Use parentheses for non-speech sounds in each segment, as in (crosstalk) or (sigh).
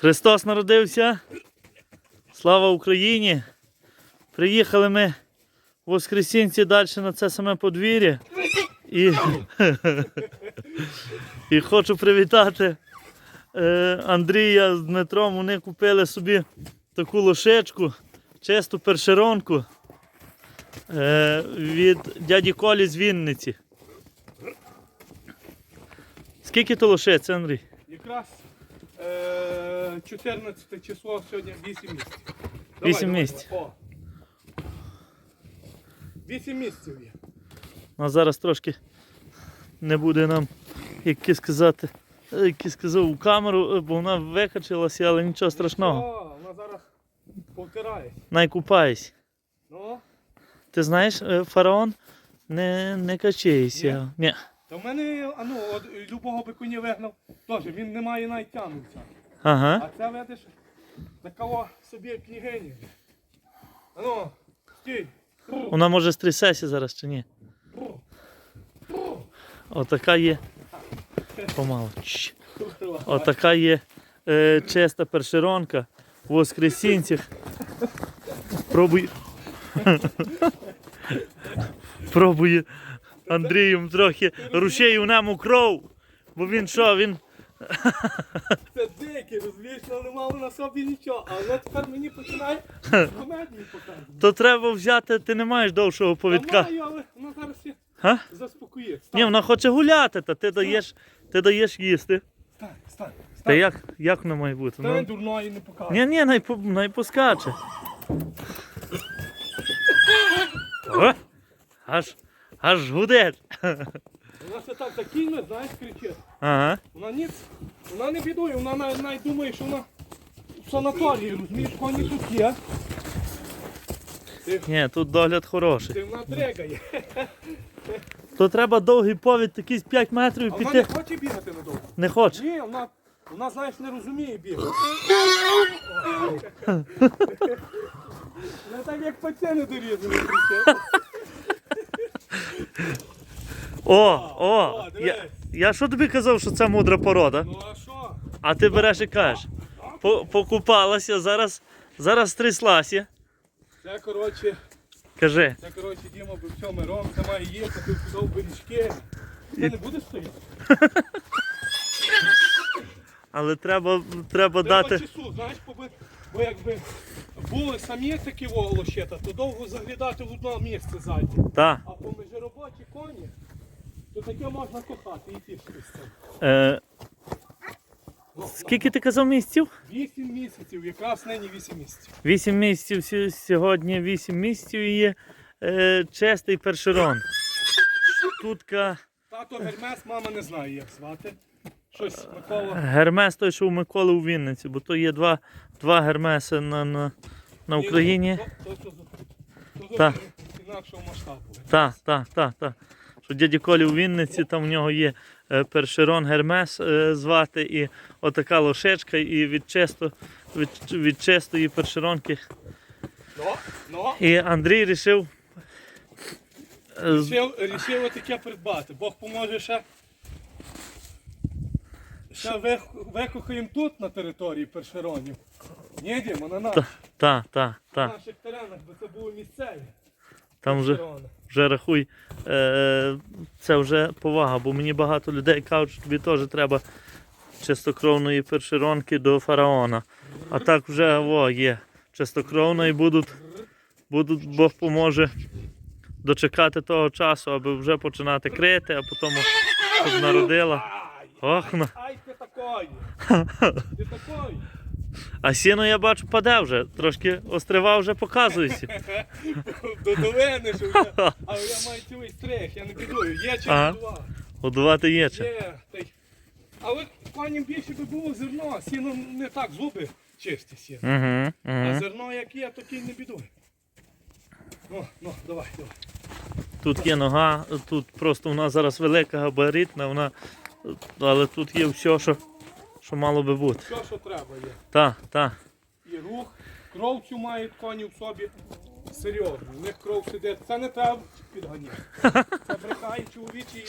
Христос народився. Слава Україні! Приїхали ми в Воскресінці далі на це саме подвір'я. І, (laughs) і хочу привітати е, Андрія з Дмитром. Вони купили собі таку лошечку, чисту першеронку е, від дяді Колі з Вінниці. Скільки то лошець, Андрій? Якраз 14 число сьогодні 8 місяців. Вісім місяців. О. 8 місяців є. А зараз трошки не буде нам, як сказати, е, як сказав, у камеру, е, бо вона викачилася, але нічого страшного. О, вона зараз повтирає. Найкупайся. Ну, Ти знаєш, е, фараон не, не качається. Ні. Та в мене, а ну, от любого би коні вигнав, теж він не має навіть тягнувся. Ага. А це видиш, такого собі княгині. А ну, стій. Вона може стрясеся зараз чи ні. Отака є. Помало. Чш. Отака є е, чиста першеронка в Воскресінцях. Пробуй. (laughs) Пробує Андрієм трохи рушею нам кров. Бо він що, він. Це дикі, розумієш, але не мало на собі нічого. А вона тепер мені починає комедії показувати. То треба взяти, ти не маєш довшого повідка. Маю, але вона зараз все Га? заспокоїть. Ні, вона хоче гуляти, та ти даєш, ти даєш їсти. Стань, стань, Та стань. як, як вона має бути? Та він Ну, дурної не покаже. ні, ні, най, по- О, (laughs) аж, аж гуде. Вона все так закине, знаєш, кричить. Ага. Вона ніц, вона не бідує, вона навіть, навіть думає, що вона в санаторії, розумієш, коні тут є. Ти, Ні, тут догляд хороший. ти вона дрегає. То треба довгий повід, такий 5 метрів А вона не піти. хоче бігати надовго. Не хоче. Ні, вона, вона, знаєш, не розуміє бігати. (laughs) Не так як пацани дорізали кричать. О, о, о, я, я що тобі казав, що це мудра порода? Ну а що? А ти береш і кажеш. По- Покупалася, зараз, зараз стряслася. Це, коротше, Кажи. це, коротше, Діма би в цьому ром, це має бережки. Ти не будеш стояти? (laughs) Але треба, треба Треба дати. часу, знаєш, поби, бо якби були самі такі волощета, то довго заглядати в одне місце ззаді. Та. А поміж робочі коні, то таке можна кохати і тішити. Е, скільки ти казав місяців? Вісім місяців, якраз нині вісім місяців. Вісім місяців сьогодні, вісім місяців і є е, чистий першерон. Штутка Тато Гермес, мама не знає, як звати. Щось Микола. Гермес той, що у Миколи у Вінниці, бо то є два, два Гермеси на, на, на Україні. То, то, то, то, то, інакшого масштабу. Так, так, так, так. Що дяді Колі у Вінниці, там в нього є е, першерон Гермес е, звати, і отака лошечка, і від, чисто, від, від чистої першеронки. Ну, ну, І Андрій вирішив. е, рішив, рішив таке придбати. Бог поможе ще. Ще вих- викохаємо тут на території першеронів. Ні, Діма, на наших, Та, та, на та. наших теренах, бо це були місцеві. Там вже, першерони. вже рахуй, е, це вже повага, бо мені багато людей кажуть, що тобі теж треба чистокровної першеронки до фараона. А так вже о, є. Чистокровна і будуть, будуть, Бог поможе дочекати того часу, аби вже починати крити, а потім щоб народила. Ох, ай, ти такої. (laughs) Ти такої. А сіно я бачу паде вже, трошки острива вже показується. (laughs) До долини, що вже. Але я маю цілий стрих, я не бідую. Є чи Ага. не два. Годувати є чи. Є. Але коням більше би було зерно, а сіно не так зуби чисті сіно. Угу, А угу. зерно як є, то кінь не бідує. Ну, ну, давай, давай. Тут є нога, тут просто вона зараз велика, габаритна, вона, але тут є все, що, що мало би бути. Все, що треба є. Так, так. І рух, кров цю мають коні в собі. Серйозно, в них кров сидить. Це не треба підганяти. (laughs) Це брехає чоловічі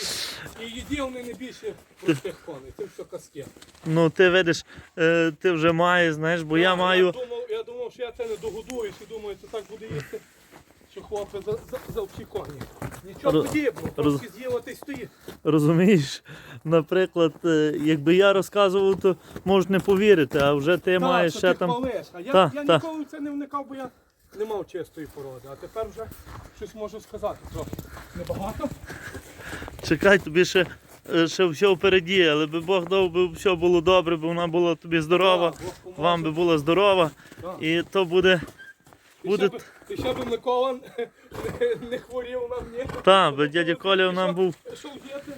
і, їді вони не більше простих коней. Це все казки. Ну ти видиш, е, ти вже маєш, знаєш, бо я маю. Я думав, я думав, що я це не догодую, і думаю, це так буде їсти, що хлопці за, за, за коні. Нічого Роз- подібного, роз- трошки з'їла ти стоїть. Розумієш, наприклад, е, якби я розказував, то можеш не повірити, а вже ти Так, маєш що ще ти там. хвалиш. А я, Та, я та. ніколи в це не вникав, бо я не мав чистої породи. А тепер вже щось можу сказати трохи. Небагато. Чекай, тобі ще, е, ще все впереді, але би Бог дав, би все було добре, бо вона була тобі здорова, Так, Бог поможе. вам би була здорова, Так. і то буде. Ти буде- ще, б- ти ще б Микола не, не хворів на мені. Та, би дядя Коля нам був. Що вдіти?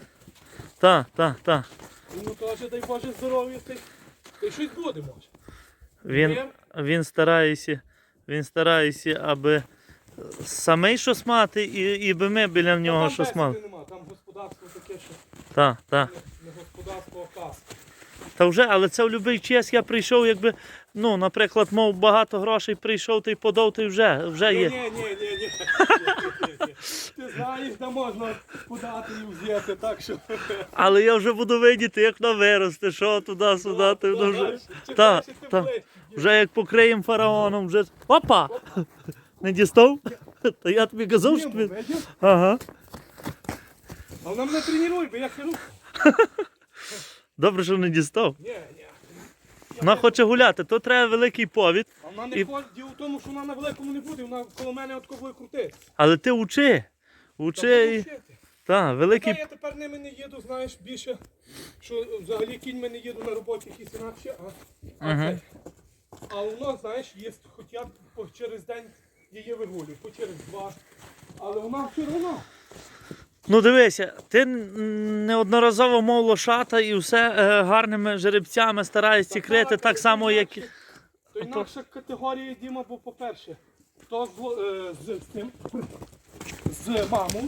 Та, та, та. Йому теж дай Боже здоров'я. Ти, ти щось буде може. Він, він старається, він старається, аби самий щось мати, і, і би ми біля нього там щось мали. Нема, там господарство таке, що Та, та. не, не господарство, а казка. Та вже, але це в будь-який час я прийшов, якби, ну, наприклад, мав багато грошей, прийшов ти подав, ти вже, вже Ні, є. ні, ні, ні, ні. (laughs) Ти знаєш, де можна подати і взяти, так що. Але я вже буду видіти, як вона виросте, що туди, сюди, ти вже. Та, та. Вже як покриєм фараоном, вже. Опа! Не дістав? Та я тобі казав, що тобі. Ага. А вона мене тренує, бо я херу. Добре, що не дістав. Ні, ні. Вона хоче гуляти, то треба великий повід. А вона не І- хоче, діло в тому, що вона на великому не буде, вона коло мене от буде крутитися. Але ти учи. Учи. і-. Та, великий. я тепер ними не їду, знаєш, більше, що взагалі кіньми не їду на роботі якісь інакше, а, а, Ага. це. а воно, знаєш, є, хоч я по- через день її вигулю, по через два. Але вона все одно. Ну дивися, ти неодноразово мов лошата і все е, гарними жеребцями стараєшся крити, так само, як. То інакша категорія Діма, бо по-перше, то з, е, з, з тим, з мамою.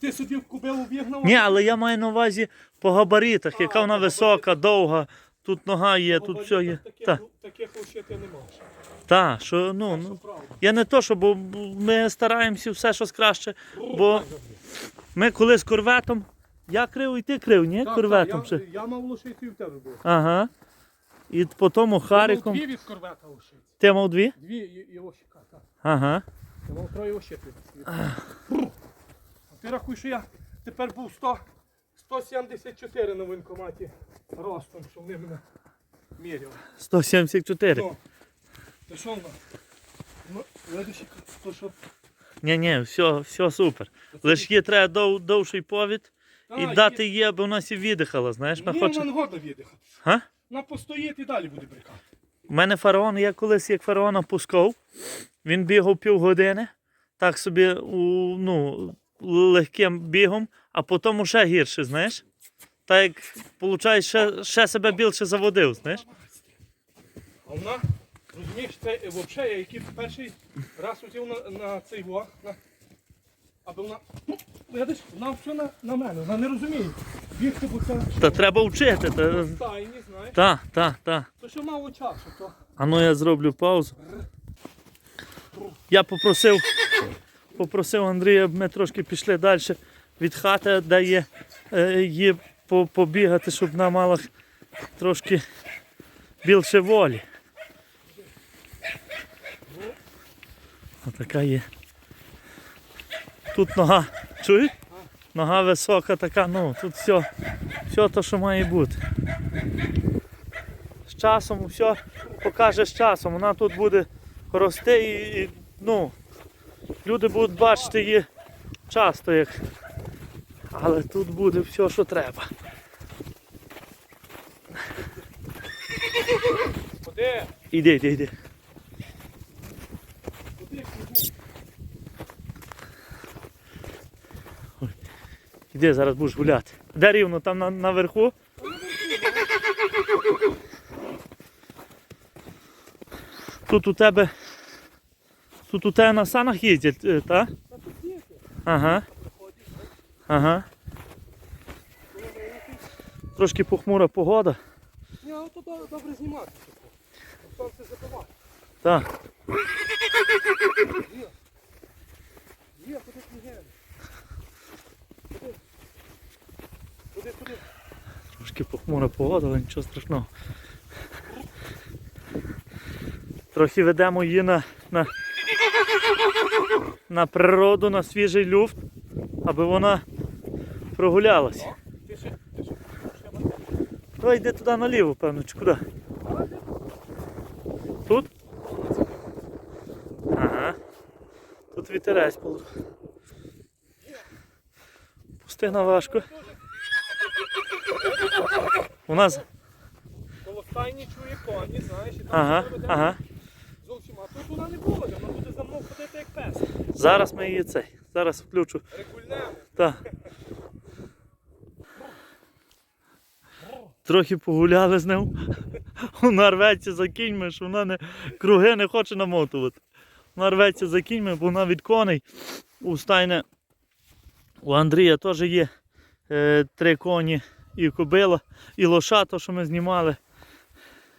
Ти собі в кубилу вігнав. Ні, але я маю на увазі по габаритах, яка вона висока, довга, тут нога є, тут все є. Таких, Так, таких лише не можеш. та, що ну, ну. Я не то, що бо ми стараємося все щось краще. Бо Так, ми коли з корветом. Я крив і ти крив, ні? так, корветом. я, ще. я мав лошиці і в тебе було. Ага. І по тому Хариком. Дві від корвета лошиці. Ти мав дві? Дві і, і ощика, так. Ага. Я мав троє від- А ти рахуй, що я тепер був 100, 174 на воєнкоматі ростом, що вони мене міряли. 174. Ну, Та що воно? Ну, видиш, то що... Ні, ні, все, все супер. Лише є треба дов, довший повід А, і дати їй, аби вона сі віддихала, знаєш, Ні, вона вона не годна віддихати. Га? Вона постоїть і далі буде брикати. У мене фараон, я колись як фараона пускав, він бігав півгодини, так собі у, ну, легким бігом, а потім ще гірше, знаєш. Так як, виходить, ще, ще себе більше заводив, знаєш. А вона, розумієш, це взагалі, я який перший раз хотів на, на цей вог, на, аби вона, ну, видиш, вона все на, на мене, вона не розуміє. Бігти, бо це Та треба вчити. Та, стайні, знаєш. та, та, та. То що мало часу, то А ну я зроблю паузу. Я попросив, попросив Андрія, аби ми трошки пішли далі від хати, де є, е, є по- побігати, щоб вона мала трошки більше волі. Отака є. Тут нога, чуєш? Нога висока така, ну тут все, все те, що має бути з часом все покаже з часом. Вона тут буде рости і, і ну, люди будуть бачити її часто, як. Але тут буде все, що треба. Іди, іди, іди. Іди, зараз будеш гуляти. Де рівно там на, наверху? Тут у тебе. Тут у тебе на санах їздять, е, та? Та тут є, Ага. Ага. Трошки похмура погода. Ні, але то добре, знімати. Сонце забиває. Так. Є. Є, куди княгиня? Куди? Куди, куди? Трошки похмура погода, але нічого страшного. Трохи ведемо її на, на, на природу, на свіжий люфт, аби вона прогулялася. Давай йди туди наліво, певно, чи куди? Тут? Ага. Тут вітерець. Пустина важко. У нас. Коло стайні чує коні, знаєш, і там Ага, ага. зовсім. А тут вона не буде, вона буде за мною ходити як пес. Зараз ми її цей. Зараз включу. Регульнемо. Так. Трохи погуляли з ним. Вона рветься за кіньми, що вона не круги не хоче намотувати. Вона рветься за кіньми, бо вона від коней. У стайне у Андрія теж є е, три коні і кобила, і лоша, то, що ми знімали.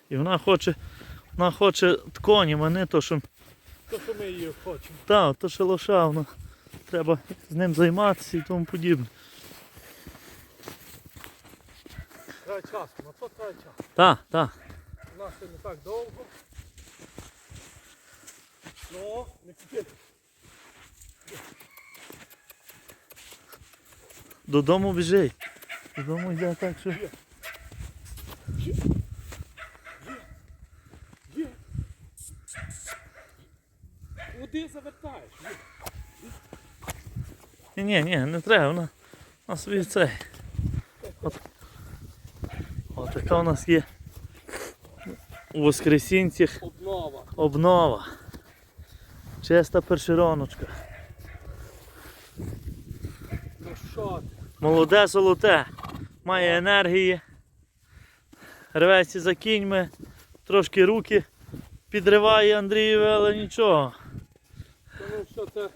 І вона хоче, вона хоче коні, а не то, що То, що ми її хочемо. так, то що лоша, воно треба з ним займатися і тому подібне. Треба часу, на то треба час. Так, так. У нас це не так довго. Ну, не кипить. Додому біжить. Додому йде так, що. Куди завертаєш? Ні, ні, ні, не треба, вона, вона собі цей. От, от така у нас є у Воскресінцях Обнова. обнова. Чиста першероночка. Ну що ти? Молоде золоте. Має енергії. Рветься за кіньми, трошки руки підриває Андрієві, але нічого. Тому що це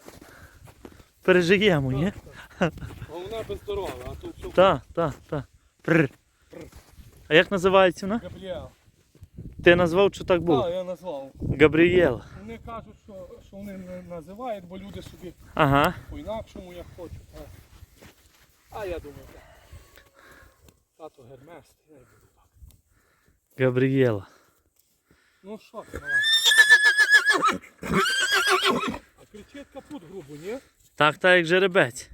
Пережиємо, ні? головне без здоров'я, а тут все Так, так, так. Прр. А як називається вона? Габріел. Ти назвав чи так був? Так, я назвав. Габрієл. Вони кажуть, що, що вони не називають, бо люди собі Ага. по-інакшому як хочуть. А, а я думаю, так. Тато Гермес, я й буду так. Габрієла. Ну що ти, мала? А кричить капут грубо, ні? Так, так, як жеребець.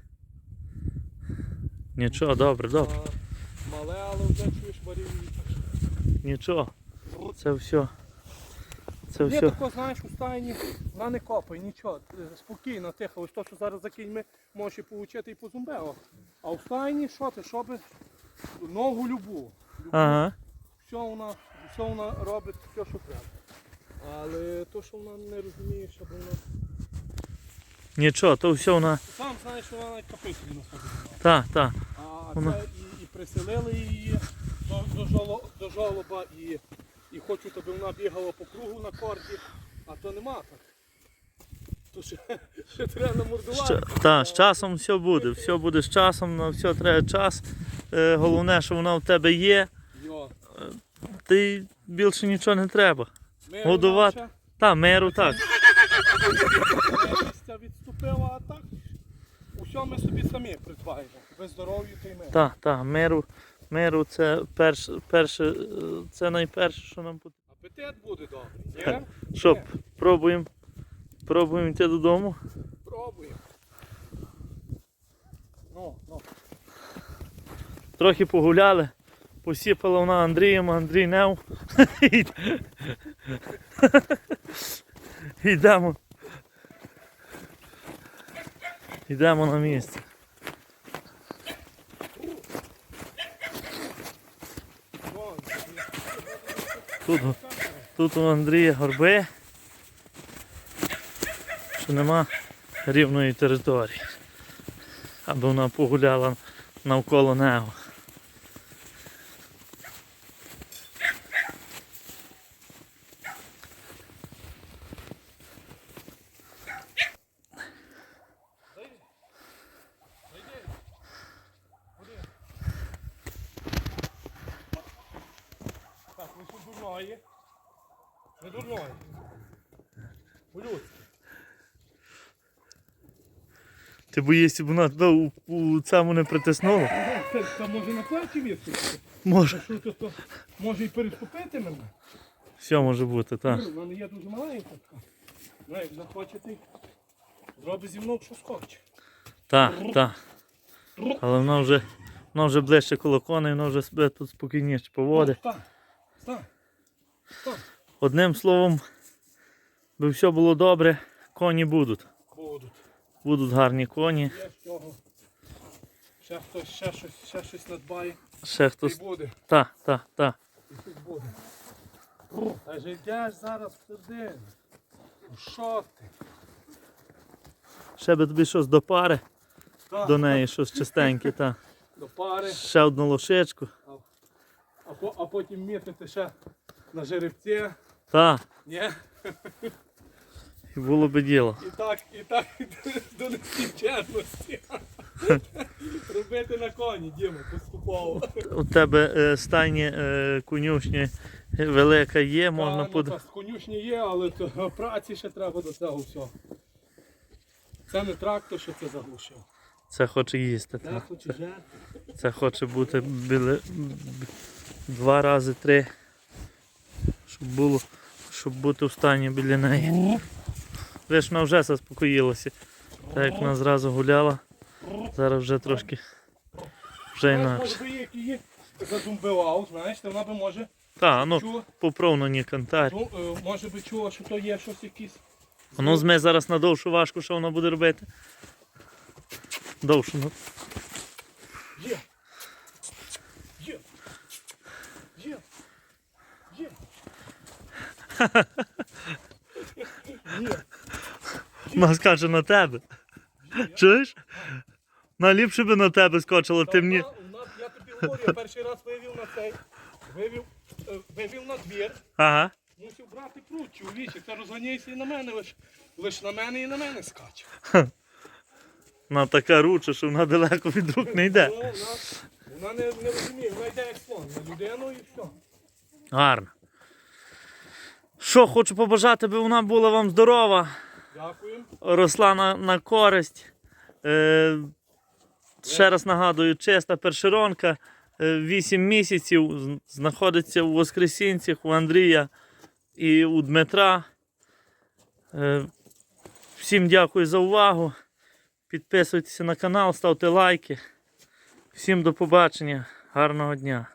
Нічого, добре, добре. А, мале, але вже чуєш варівні. Нічого. Це все. Це Ні, все. тако, знаєш, у стайні вона не копає, нічого. е, Спокійно, тихо. Ось то, що зараз за кіньми можеш і поучити і по зумбео. А у стайні що ти, що би ногу любу. Ага. Все вона, все вона робить, все, що треба. Але то, що вона не розуміє, щоб вона. Нічого, то все вона. Сам знаєш, що вона навіть капити не сходить. Так, так. А Вона- це і, і приселили її до, до, жоло, до жолоба і, і хочуть, аби вона бігала по кругу на корді, а то нема так. То ще, ще треба намордувати. Ща, та, з часом все буде. Все буде з часом, на все треба час. Е, головне, що вона в тебе є. Ти більше нічого не треба. Ми Годувати. вона Та, миру так. ще відступила, а так усе ми собі самі придбаємо. Без здоров'я та й ми. Так, так, миру. Миру це перше, перше, е, це найперше, що нам потрібно. Апетит буде добрий, ні? Що, пробуємо, пробуємо йти додому. Пробуємо. Ну, ну. Трохи погуляли, посіпала вона Андрієм, Андрій нев. (laughs) Йдемо. Йдемо на місце. Тут, тут у Андрія горби, що нема рівної території, аби вона погуляла навколо нього. Зайди. Зайди. Ходи. Так, ви що дурної? Не дурної. По-людськи. Ти боїшся, б вона тебе у, у цьому не притиснула? Це, це може на плечі вісити. Може. Що то, то може і переступити мене. Все може бути, так. У мене є дуже маленька така. Ну, як захочете, зробить зі мною, що схоче. Так, так. Але вона вже, вона вже ближче коло коней, вона вже себе тут спокійніше поводить. Стань, стань, стань. Одним словом, би все було добре, коні. Будуть. Будуть гарні коні. Ще хтось, ще щось, ще щось надбає. Ще хтось. буде. Так, так, так. Та ж йдеш зараз всередину. Ну що ти? Ще би тобі щось до пари, Так, до неї щось чистеньке, так. (laughs) До пари, Ще одну лошичку. а, а потім мітити ще на жеребці. Так, Ні? (laughs) і було би діло. І так, і так до нескінченності. (laughs) Робити на коні, Діма, поступово. У тебе е, стайні е, конюшні велика є, можна ну, под... конюшні є, але то, праці ще треба до цього всього. Це не трактор, що це заглушив. Це хоче їсти. Це Так. хоче жерти. Це хоче бути біля... два рази три. Щоб було, щоб бути в стані біля неї. Видиш, вона вже заспокоїлася. Так як вона зразу гуляла, зараз вже трошки вже інакше. її задумбивав, знаєш, вона би може Так, ну чула, попробуй ні кантар. ну, е, може би чула, що то є щось якісь. Ну зме зараз на довшу важку, що вона буде робити. Довшу, ну. Є. Є. Є. Є. (laughs) Вона скаче на тебе. Чуєш? Вона ліпше би на тебе скочила, ти мені. Я тобі говорю, я перший раз вивів на цей, вивів, е, вивів на двір, Ага. мусив брати крут, чоловіче, це розганяйся і на мене, лиш, лиш на мене і на мене скаче. Вона така руча, що вона далеко від рук не йде. Ну, Вона, вона не, не розуміє, вона йде як слон на людину і все. Гарно. Що, хочу побажати, би вона була вам здорова, Дякуємо. росла на, на користь. Е, ще раз нагадую, чиста першеронка, 8 місяців, знаходиться у Воскресінцях, у Андрія і у Дмитра. Е, всім дякую за увагу. Підписуйтеся на канал, ставте лайки. Всім до побачення, гарного дня.